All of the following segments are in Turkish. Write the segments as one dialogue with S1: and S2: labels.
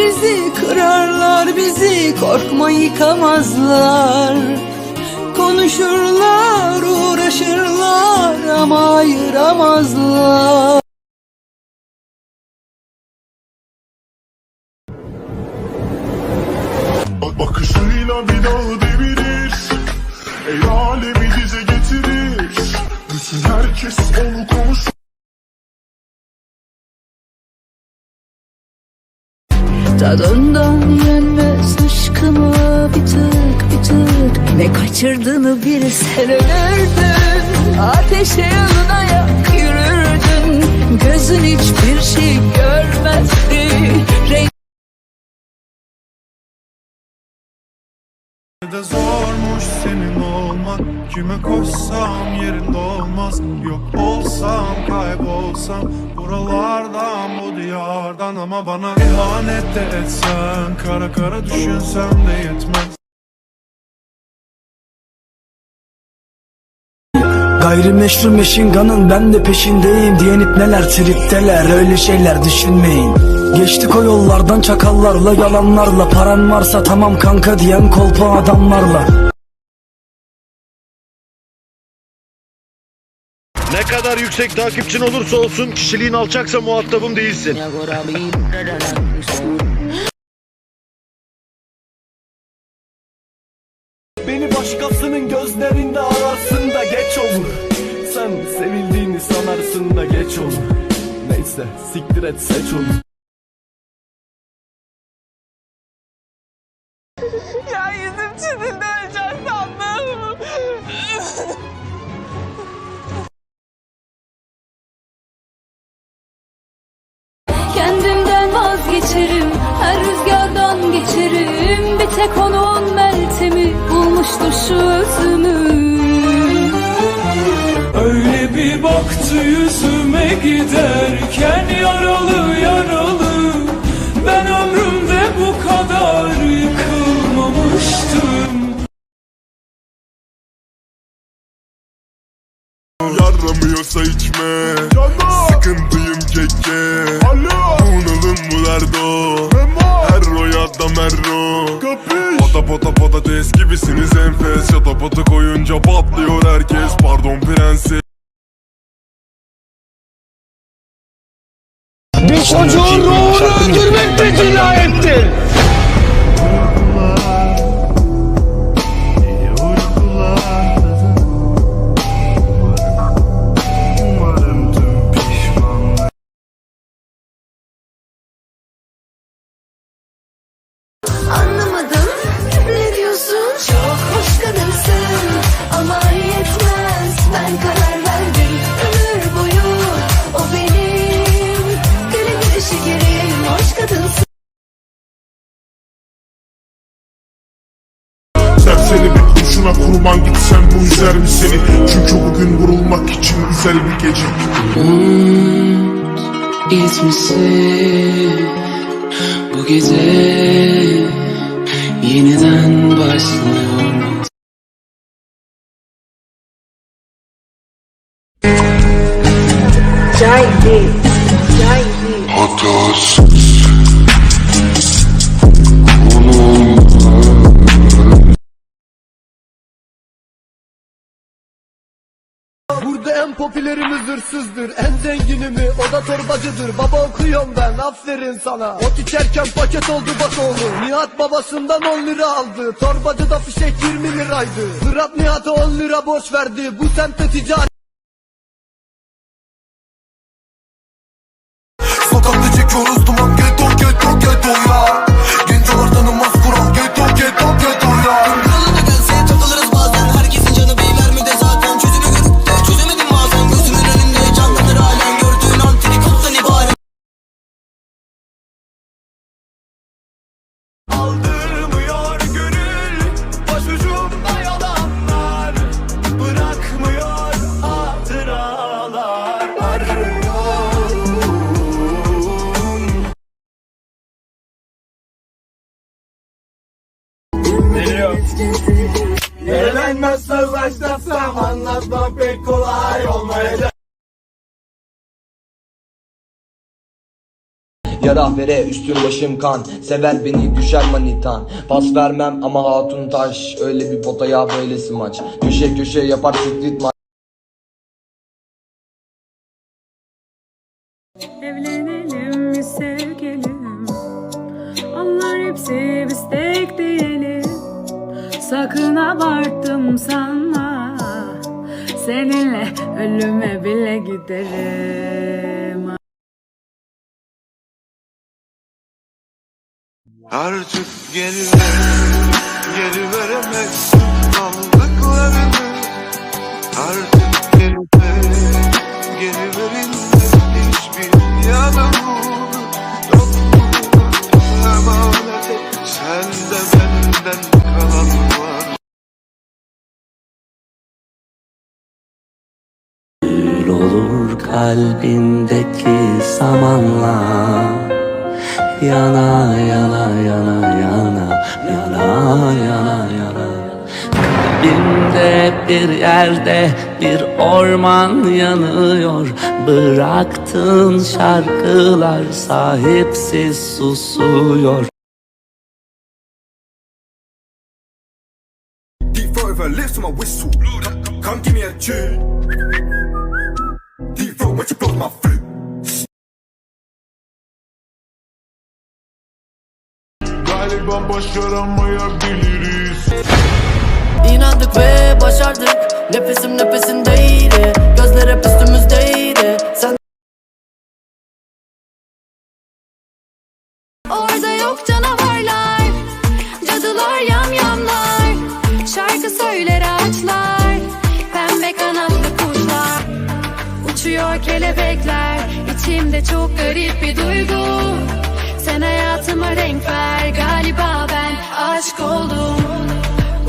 S1: Bizi kırarlar bizi korkma yıkamazlar. Konuşurlar uğraşırlar ama ayıramazlar.
S2: Bak bakışıyla bir dağı devirir. El alemi dize getirir. Bütün herkes onu konuşur
S1: Tadından yenmez aşkımı bir tık bir tık. Ne kaçırdığını bir sen ölürdün Ateşe yanına yak yürürdün. Gözün hiçbir şey görmezdi. Renk
S3: olmak Kime koşsam yerinde olmaz. Yok olsam kaybolsam Buralardan bu diyardan. Ama bana ihanet de etsen Kara kara düşünsem de yetmez.
S4: Gayrimeşru meşinganın ben de peşindeyim Diyen neler tripteler öyle şeyler düşünmeyin. Geçtik o yollardan çakallarla yalanlarla Paran varsa tamam kanka diyen kolpa adamlarla
S5: Ne kadar yüksek takipçin olursa olsun kişiliğin alçaksa muhatabım değilsin.
S6: Beni başkasının gözlerinde ararsın da geç olur. Sen sevildiğini sanarsın da geç olur. Neyse siktir et seç onu.
S7: Ya yüzüm çizildi
S8: tek onun meltemi Bulmuştur şu özümü.
S6: Öyle bir baktı yüzüme giderken yaralı yaralı. Ben ömrümde bu kadar yıkılmamıştım.
S2: Yaramıyorsa içme royada merro Pata pata patates gibisiniz enfes. Yata pata koyunca patlıyor herkes. Pardon prenses.
S4: Bir çocuğun
S8: Anlamadım ne diyorsun? Çok hoş kadınsın Ama yetmez. Ben karar verdim ömür boyu O benim. Gülümün şekerim Hoş kadınsın.
S2: Serseri bir kurşuna kurban gitsen bu üzer mi seni? Çünkü bugün vurulmak için güzel bir gece.
S9: Gitmişsin Bu gece yeniden başlıyor
S2: Hatasız
S6: Burada en popülerimiz hırsızdır En zenginimi o da torbacıdır. Baba okuyorum ben aferin sana. Ot içerken paket oldu bak oğlum Nihat babasından 10 lira aldı. Torbacıda fişek 20 liraydı. Fırat Nihat'a 10 lira borç verdi. Bu semtte ticaret Eğlenmez söz başlasam Anlatmam pek kolay olmayacak. Yara vere üstüm başım kan. Sever beni düşer manitan. Pas vermem ama hatun taş. Öyle bir potaya böyle smaç Köşe köşe yapar street maç
S8: Sakın abarttım sanma Seninle ölüme bile giderim.
S10: Artık geri ver, geri veremezsin aldıklarını Artık geri ver, geri verilmez hiçbir yanımı
S11: kalbindeki zamanla Yana yana yana yana yana yana yana Kalbimde bir yerde bir orman yanıyor Bıraktığın şarkılar sahipsiz susuyor
S12: Deep forever lives to my whistle. Come give me a tune. What you blow my flute.
S2: Galiba başaramayabiliriz
S13: İnandık ve başardık. Nefesim nefesindeydi Gözler hep üstümüzdeydi
S8: Uçuyor kelebekler İçimde çok garip bir duygu. Sen hayatıma renk ver Galiba ben aşk oldum.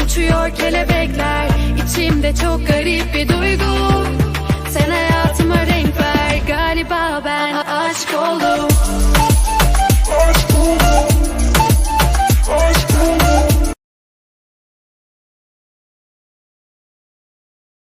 S8: Uçuyor kelebekler İçimde çok garip bir duygu